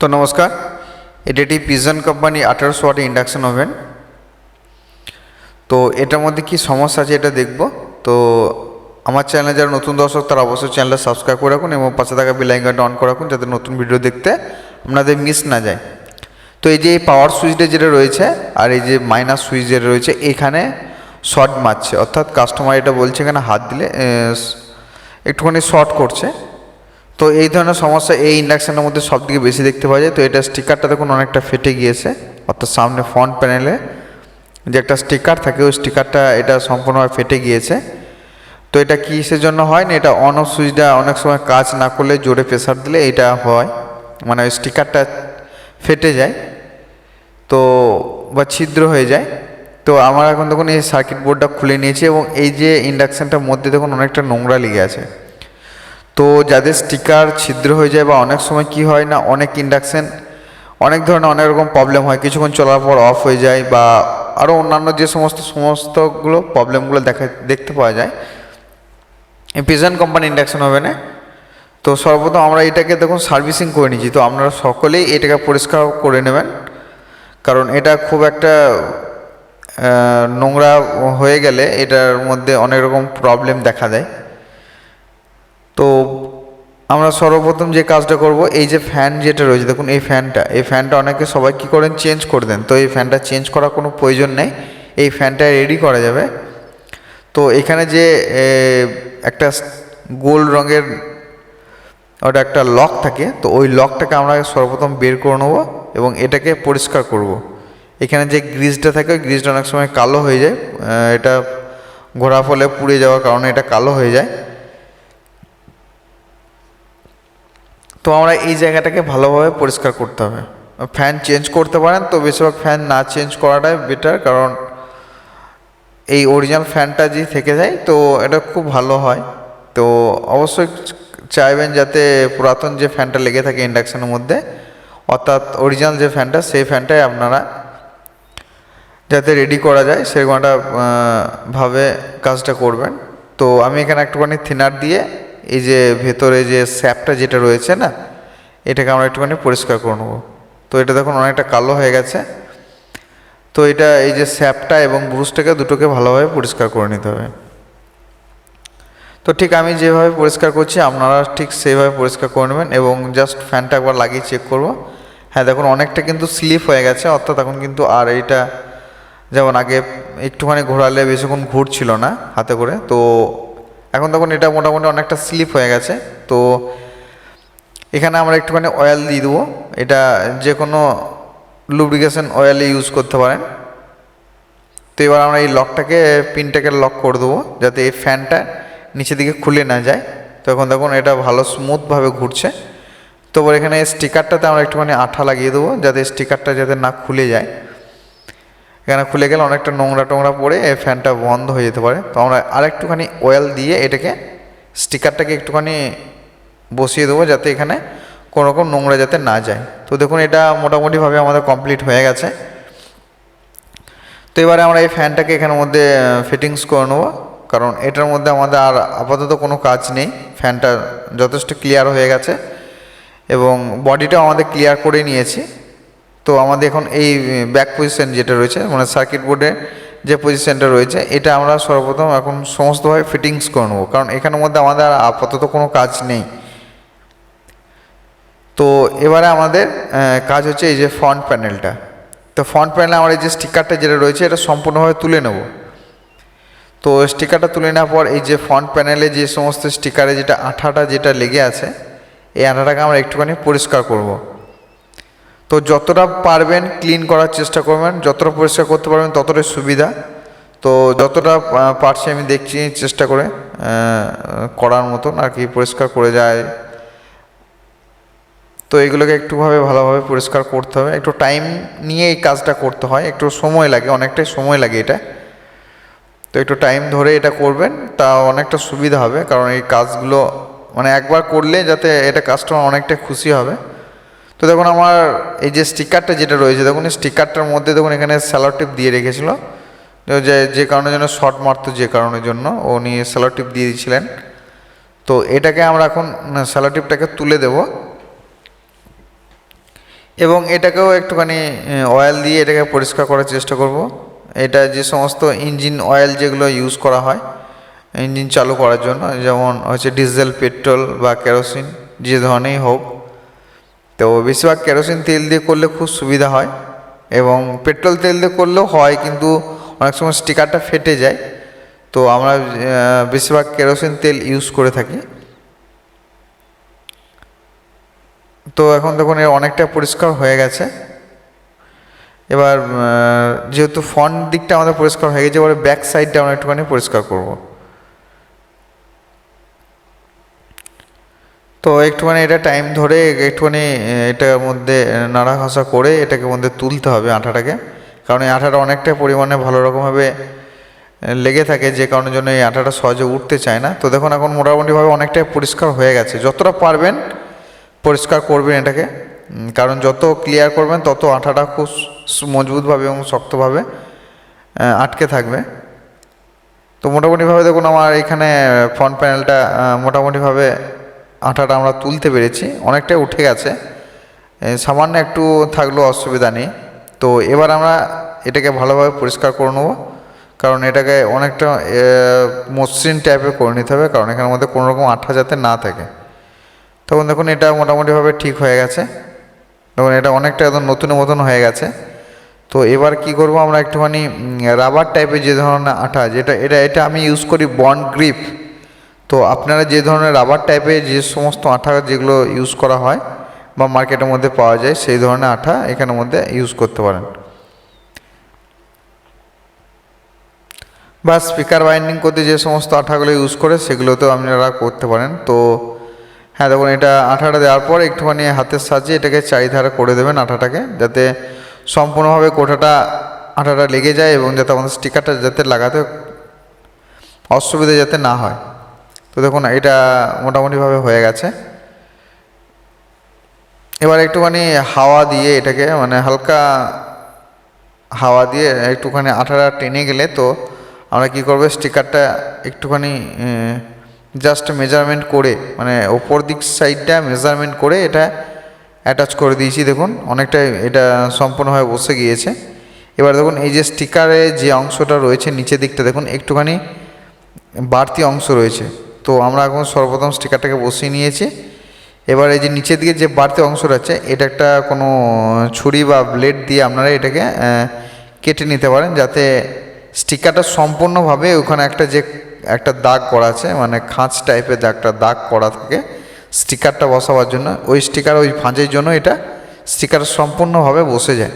তো নমস্কার, এটি একটি পিজন কোম্পানি আঠারোশো ওয়াট ইন্ডাকশন ওভেন তো এটার মধ্যে কি সমস্যা আছে এটা দেখব। তো আমার চ্যানেলে যারা নতুন দর্শক, তারা অবশ্যই চ্যানেলটা সাবস্ক্রাইব করে রাখুন এবং পাশে থাকা বেল আইকনটা অন করে রাখুন যাতে নতুন ভিডিও দেখতে আপনাদের মিস না যায়। তো এই যে পাওয়ার সুইচটা যেটা রয়েছে আর এই যে মাইনাস সুইচ যেটা রয়েছে, এখানে শর্ট মারছে। অর্থাৎ কাস্টমার এটা বলছে এখানে হাত দিলে একটুখানি শর্ট করছে। তো এই ধরনের সমস্যা এই ইন্ডাকশানের মধ্যে সব থেকে বেশি দেখতে পাওয়া যায়। তো এটা স্টিকারটা দেখুন, অনেকটা ফেটে গিয়েছে। অর্থাৎ সামনে ফ্রন্ট প্যানেলে যে একটা স্টিকার থাকে, ওই স্টিকারটা এটা সম্পূর্ণভাবে ফেটে গিয়েছে। তো এটা কিসের জন্য হয় না? এটা অন অফ সুইচটা অনেক সময় কাজ না করলে জোরে প্রেশার দিলে এটা হয়। মানে ওই স্টিকারটা ফেটে যায়, তো বা ছিদ্র হয়ে যায়। তো আমার এখন দেখুন এই সার্কিট বোর্ডটা খুলে নিয়েছি এবং এই যে ইন্ডাকশানটার মধ্যে দেখুন অনেকটা নোংরা লেগে আছে। তো যাদের স্টিকার ছিদ্র হয়ে যায় বা অনেক সময় কি হয় না, অনেক ইন্ডাকশান অনেক ধরনের অনেক রকম প্রবলেম হয়। কিছুক্ষণ চলার পর অফ হয়ে যায় বা আরও অন্যান্য যে সমস্ত, সমস্তগুলো প্রবলেমগুলো দেখা, দেখতে পাওয়া যায়। পিজন কোম্পানি ইন্ডাকশন হবে না। তো সর্বপ্রথম আমরা এটাকে দেখুন সার্ভিসিং করে নিয়েছি তো আপনারা সকলেই এটাকে পরিষ্কার করে নেবেন। কারণ এটা খুব একটা নোংরা হয়ে গেলে এটার মধ্যে অনেক রকম প্রবলেম দেখা দেয়। তো আমরা সর্বপ্রথম যে কাজটা করব, এই যে ফ্যান যেটা রয়েছে, দেখুন এই ফ্যানটা এই ফ্যানটা অনেকে সবাই কী করেন চেঞ্জ করে দেন। তো এই ফ্যানটা চেঞ্জ করার কোনো প্রয়োজন নেই, এই ফ্যানটা রেডি করা যাবে। তো এখানে যে একটা গোল রঙের ওটা একটা লক থাকে, তো ওই লকটাকে আমরা সর্বপ্রথম বের করে নেব এবং এটাকে পরিষ্কার করব। এখানে যে গ্রিজটা থাকে, ওই গ্রিজটা অনেক সময় কালো হয়ে যায় এটা ঘোরা ফলে পুড়ে যাওয়ার কারণে এটা কালো হয়ে যায়। তো আমরা এই জায়গাটাকে ভালোভাবে পরিষ্কার করতে হবে। ফ্যান চেঞ্জ করতে পারেন, তো বেশিরভাগ ফ্যান না চেঞ্জ করাটাই বেটার কারণ এই অরিজিনাল ফ্যানটা যদি থেকে যায়, তো এটা খুব ভালো হয়। তো অবশ্যই চাইবেন যাতে পুরাতন যে ফ্যানটা লেগে থাকে ইন্ডাকশানের মধ্যে, অর্থাৎ অরিজিনাল যে ফ্যানটা, সেই ফ্যানটাই আপনারা যাতে রেডি করা যায়, সেরকম একটা ভাবে কাজটা করবেন। তো আমি এখানে একটুখানি থিনার দিয়ে এই যে ভেতরে যে স্যাপটা যেটা রয়েছে না, এটাকে আমরা একটুখানি পরিষ্কার করে নেব। তো এটা দেখুন অনেকটা কালো হয়ে গেছে। তো এটা এই যে স্যাপটা এবং ব্রুশটাকে দুটোকে ভালোভাবে পরিষ্কার করে নিতে হবে। তো ঠিক আমি যেভাবে পরিষ্কার করছি, আপনারা ঠিক সেইভাবে পরিষ্কার করে নেবেন এবং জাস্ট ফ্যানটা একবার লাগিয়ে চেক করব। হ্যাঁ দেখুন অনেকটা কিন্তু স্লিপ হয়ে গেছে, অর্থাৎ এখন কিন্তু আর এইটা যেমন আগে একটুখানি ঘোরালে বেশিক্ষণ ঘুরছিল না হাতে করে, তো এখন তখন এটা মোটামুটি অনেকটা স্লিপ হয়ে গেছে। তো এখানে আমরা একটুখানি অয়েল দিয়ে দেবো। এটা যে কোনো লুব্রিকেশন অয়েল ইউজ করতে পারেন। তো এবার আমরা এই লকটাকে পিনটাকে লক করে দেবো, যাতে এই ফ্যানটা নিচের দিকে খুলে না যায়। তো এখন দেখুন এটা ভালো স্মুথভাবে ঘুরছে। তো এবার এখানে স্টিকারটাতে আমরা একটুখানি আঠা লাগিয়ে দেবো, যাতে স্টিকারটা যাতে না খুলে যায়। এখানে খুলে গেলে অনেকটা নোংরা টোংরা পড়ে এই ফ্যানটা বন্ধ হয়ে যেতে পারে। তো আমরা আরেকটুখানি অয়েল দিয়ে এটাকে স্টিকারটাকে একটুখানি বসিয়ে দেবো যাতে এখানে কোনো রকম নোংরা যাতে না যায়। তো দেখুন এটা মোটামুটিভাবে আমাদের কমপ্লিট হয়ে গেছে। তো এবারে আমরা এই ফ্যানটাকে এখানের মধ্যে ফিটিংস করে নেব। কারণ এটার মধ্যে আমাদের আর আপাতত কোনো কাজ নেই। ফ্যানটা যথেষ্ট ক্লিয়ার হয়ে গেছে এবং বডিটাও আমাদের ক্লিয়ার করে নিয়েছি। তো আমাদের এখন এই ব্যাক পজিশন যেটা রয়েছে মানে সার্কিট বোর্ডে যে পজিশনটা রয়েছে, এটা আমরা সর্বপ্রথম এখন সমস্তভাবে ফিটিংস করে নেব। কারণ এখানের মধ্যে আমাদের আপাতত কোনো কাজ নেই। তো এবারে আমাদের কাজ হচ্ছে এই যে ফ্রন্ট প্যানেলটা তো ফ্রন্ট প্যানেলে আমার এই যে স্টিকারটা যেটা রয়েছে, এটা সম্পূর্ণভাবে তুলে নেব। তো স্টিকারটা তুলে নেওয়ার পর এই যে ফ্রন্ট প্যানেলে যে সমস্ত স্টিকারে যেটা আঠাটা যেটা লেগে আছে, এই আঠাটাকে আমরা একটুখানি পরিষ্কার করব। তো যতটা পারবেন ক্লিন করার চেষ্টা করবেন, যতটা পরিষ্কার করতে পারবেন ততটাই সুবিধা। তো যতটা পারছি আমি দেখছি, চেষ্টা করে করার মতন আর কি পরিষ্কার করে যায়। তো এগুলোকে একটুভাবে ভালোভাবে পরিষ্কার করতে হবে। একটু টাইম নিয়ে এই কাজটা করতে হয়, একটু সময় লাগে, অনেকটাই সময় লাগে এটা। তো একটু টাইম ধরে এটা করবেন, তা অনেকটা সুবিধা হবে, কারণ এই কাজগুলো মানে একবার করলে যাতে এটা কাস্টমার অনেকটা খুশি হবে। তো দেখুন আমার এই যে স্টিকারটা যেটা রয়েছে, দেখুন এই স্টিকারটার মধ্যে দেখুন এখানে স্যালো টিপ দিয়ে রেখেছিল। যে যে কারণের জন্য শর্ট মারতো, যে কারণের জন্য উনি স্যালো টিপ দিয়ে দিয়েছিলেন। তো এটাকে আমরা এখন স্যালো টিপটাকে তুলে দেবো। এবং এটাকেও একটুখানি অয়েল দিয়ে এটাকে পরিষ্কার করার চেষ্টা করব। এটা যে সমস্ত ইঞ্জিন অয়েল যেগুলো ইউজ করা হয় ইঞ্জিন চালু করার জন্য, যেমন হচ্ছে ডিজেল পেট্রোল বা কেরোসিন যে ধরনেরই হোক। তো বেশিরভাগ কেরোসিন তেল দিয়ে করলে খুব সুবিধা হয় এবং পেট্রোল তেল দিয়ে করলেও হয়, কিন্তু অনেক সময় স্টিকারটা ফেটে যায়। তো আমরা বেশিরভাগ কেরোসিন তেল ইউজ করে থাকি। তো এখন দেখুন এর অনেকটা পরিষ্কার হয়ে গেছে। এবার যেহেতু ফ্রন্ট দিকটা আমাদের পরিষ্কার হয়ে গেছে, এবারে ব্যাক সাইডটা আমরা একটুখানি পরিষ্কার করব। তো একটুখানি এটা টাইম ধরে একটুখানি এটার মধ্যে নাড়া ঘষা করে এটাকে মধ্যে তুলতে হবে আঠাটাকে। কারণ এই আঠাটা অনেকটা পরিমাণে ভালো রকমভাবে লেগে থাকে, যে কারণের জন্য এই আঠাটা সহজে উঠতে চায় না। তো দেখুন, এখন মোটামুটিভাবে অনেকটাই পরিষ্কার হয়ে গেছে। যতটা পারবেন পরিষ্কার করবেন এটাকে। কারণ যত ক্লিয়ার করবেন, তত আঠাটা খুব মজবুতভাবে এবং শক্তভাবে আটকে থাকবে। তো মোটামুটিভাবে দেখুন, আমার এখানে ফ্রন্ট প্যানেলটা মোটামুটিভাবে আঠাটা আমরা তুলতে পেরেছি অনেকটাই উঠে গেছে। সামান্য একটু থাকলেও অসুবিধা নেই। তো এবার আমরা এটাকে ভালোভাবে পরিষ্কার করে নেব, কারণ এটাকে অনেকটা মসৃণ টাইপের করে নিতে হবে, কারণ এখানের মধ্যে কোনো রকম আঠা যাতে না থাকে। তখন দেখুন এটা মোটামুটিভাবে ঠিক হয়ে গেছে। দেখুন এটা অনেকটা একদম নতুনের মতন হয়ে গেছে। তো এবার কি করব আমরা একটুখানি রাবার টাইপের যে ধরনের আঠা, যেটা, এটা এটা আমি ইউজ করি বন্ড গ্রিপ তো আপনারা যে ধরনের রাবার টাইপের যে সমস্ত আঠা যেগুলো ইউজ করা হয় বা মার্কেটের মধ্যে পাওয়া যায়, সেই ধরনের আঠা এখানের মধ্যে ইউজ করতে পারেন। বা স্পিকার বাইন্ডিং করতে যে সমস্ত আঠাগুলো ইউজ করে, সেগুলোতেও আপনারা করতে পারেন। তো হ্যাঁ দেখুন, এটা আঠাটা দেওয়ার পর একটুখানি হাতের সাহায্যে এটাকে চারিধারে করে দেবেন আঠাটাকে, যাতে সম্পূর্ণভাবে কোঠাটা, আঠাটা লেগে যায় এবং যাতে আমাদের স্টিকারটা যাতে লাগাতে অসুবিধা যাতে না হয়। তো দেখুন, এটা মোটামুটিভাবে হয়ে গেছে। এবার একটুখানি হাওয়া দিয়ে এটাকে মানে হালকা হাওয়া দিয়ে একটুখানি আঠাটা টেনে গেলে তো আমরা কি করব, স্টিকারটা একটুখানি জাস্ট মেজারমেন্ট করে মানে ওপর দিক সাইডটা মেজারমেন্ট করে এটা অ্যাটাচ করে দিয়েছি। দেখুন অনেকটা এটা সম্পূর্ণভাবে বসে গিয়েছে। এবার দেখুন, এই যে স্টিকারে যে অংশটা রয়েছে নিচের দিকটা, দেখুন, একটুখানি বাড়তি অংশ রয়েছে। তো আমরা এখন সর্বপ্রথম স্টিকারটাকে বসিয়ে নিয়েছি। এবার এই যে নিচের দিকে যে বাড়তি অংশ রয়েছে, এটা একটা কোনো ছুরি বা ব্লেড দিয়ে আপনারা এটাকে কেটে নিতে পারেন যাতে স্টিকারটা সম্পূর্ণভাবে ওখানে একটা যে, একটা দাগ করা আছে মানে খাঁচ টাইপের একটা দাগ করা থাকে স্টিকারটা বসাবার জন্য, ওই স্টিকার ওই ফাঁজের জন্য এটা স্টিকার সম্পূর্ণভাবে বসে যায়।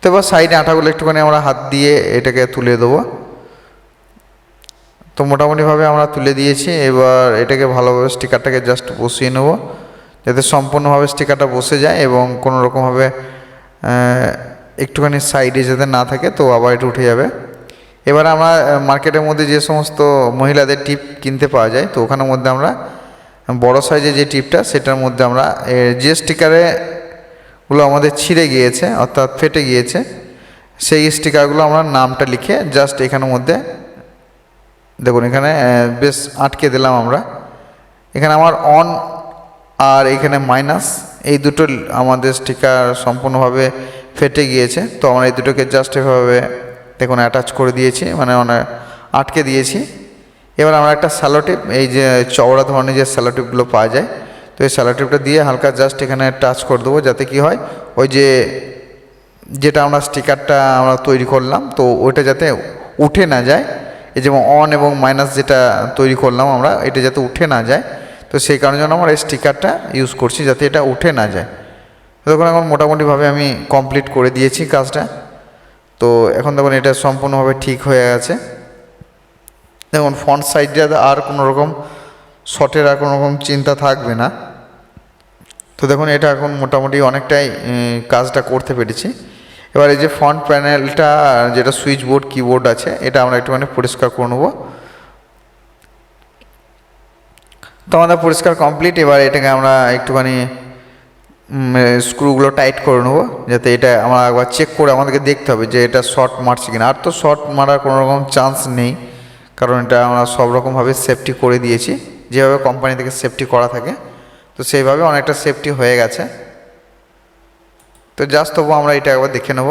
তো এবার সাইডে আঠাগুলো একটুখানি আমরা হাত দিয়ে এটাকে তুলে দেবো। তো মোটামুটিভাবে আমরা তুলে দিয়েছি। এবার এটাকে ভালোভাবে স্টিকারটাকে জাস্ট বসিয়ে নেব। যাতে সম্পূর্ণভাবে স্টিকারটা বসে যায় এবং কোনো রকমভাবে একটুখানি সাইডে যাতে না থাকে তো আবার এটা উঠে যাবে। এবার আমরা মার্কেটের মধ্যে যে সমস্ত মহিলাদের টিপ কিনতে পাওয়া যায়, তো ওখানের মধ্যে আমরা, বড় সাইজের যে টিপটা, সেটার মধ্যে আমরা যে স্টিকারে গুলো আমাদের ছিঁড়ে গিয়েছে, অর্থাৎ ফেটে গিয়েছে, সেই স্টিকারগুলো আমরা নামটা লিখে জাস্ট এখানের মধ্যে দেখুন, এখানে বেশ আটকে দিলাম আমরা। এখানে আমার অন আর এখানে মাইনাস এই দুটো আমাদের স্টিকার সম্পূর্ণভাবে ফেটে গিয়েছে। তো আমরা এই দুটোকে জাস্ট এভাবে, দেখুন অ্যাটাচ করে দিয়েছি মানে অনেক আটকে দিয়েছি। এবার আমরা একটা স্যালোটিপ এই যে চওড়া ধরনের যে স্যালোটিপগুলো পাওয়া যায়, তো এই স্যালোটিপটা দিয়ে হালকা জাস্ট এখানে টাচ করে দেবো, যাতে কি হয়, ওই যে, যেটা আমরা স্টিকারটা আমরা তৈরি করলাম, তো ওইটা যাতে উঠে না যায়। এই যেমন অন এবং মাইনাস যেটা তৈরি করলাম আমরা, এটা যাতে উঠে না যায়, তো সেই কারণে জন্য আমরা এই স্টিকারটা ইউজ করছি যাতে এটা উঠে না যায়। তো দেখুন, এখন মোটামুটিভাবে আমি কমপ্লিট করে দিয়েছি কাজটা। তো এখন দেখুন, এটা সম্পূর্ণভাবে ঠিক হয়ে গেছে। দেখুন ফ্রন্ট সাইডে আর কোনো রকম শটের আর কোনো রকম চিন্তা থাকবে না। তো দেখুন, এটা এখন মোটামুটি অনেকটাই কাজটা করতে পেরেছি। এবার এই যে ফ্রন্ট প্যানেলটা যেটা সুইচ বোর্ড কিবোর্ড আছে, এটা আমরা একটুখানি পরিষ্কার করে নেব। তো আমাদের পরিষ্কার কমপ্লিট এবার এটাকে আমরা একটুখানি স্ক্রুগুলো টাইট করে নেব, যাতে এটা আমরা একবার চেক করে আমাদেরকে দেখতে হবে যে এটা শর্ট মারছে কিনা। আর তো শর্ট মারার কোনো রকম চান্স নেই, কারণ এটা আমরা সব রকমভাবে সেফটি করে দিয়েছি। যেভাবে কোম্পানি থেকে সেফটি করা থাকে, তো সেইভাবে অনেকটা সেফটি হয়ে গেছে। তো জাস্ট তবু আমরা এটা একবার দেখে নেব।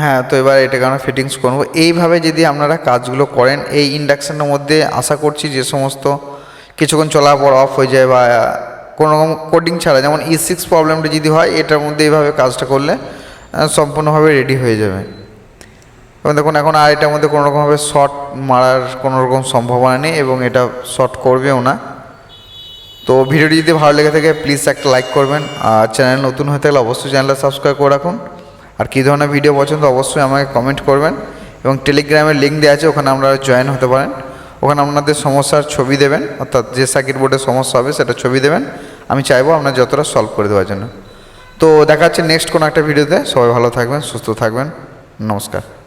হ্যাঁ তো এবার এটাকে আমরা ফিটিংস করব। এইভাবে যদি আপনারা কাজগুলো করেন, এই ইন্ডাকশানের মধ্যে আশা করছি যে সমস্ত কিছুক্ষণ চলার পর অফ হয়ে যায় বা, কোনো রকম কোডিং ছাড়া, যেমন ই সিক্স প্রবলেমটা যদি হয়, এটার মধ্যে এইভাবে কাজটা করলে সম্পূর্ণভাবে রেডি হয়ে যাবে। এবং দেখুন, এখন আর এটার মধ্যে কোনো রকমভাবে শর্ট মারার কোনো রকম সম্ভাবনা নেই, এবং এটা শর্ট করবেও না। তো ভিডিওটি যদি ভালো লেগে থাকে প্লিজ একটা লাইক করবেন। আর চ্যানেল নতুন হয়ে থাকলে অবশ্যই চ্যানেলটা সাবস্ক্রাইব করে রাখুন। আর কী ধরনের ভিডিও পছন্দ, অবশ্যই আমাকে কমেন্ট করবেন। এবং টেলিগ্রামের লিঙ্ক দেওয়া আছে, ওখানে আপনারা জয়েন হতে পারেন। ওখানে আপনাদের সমস্যার ছবি দেবেন, অর্থাৎ যে সার্কিট বোর্ডের সমস্যা হবে, সেটা ছবি দেবেন। আমি চাইব আপনার যতটা সলভ করে দেওয়ার জন্য। তো দেখা হচ্ছে নেক্সট কোনো একটা ভিডিওতে সবাই ভালো থাকবেন, সুস্থ থাকবেন। নমস্কার।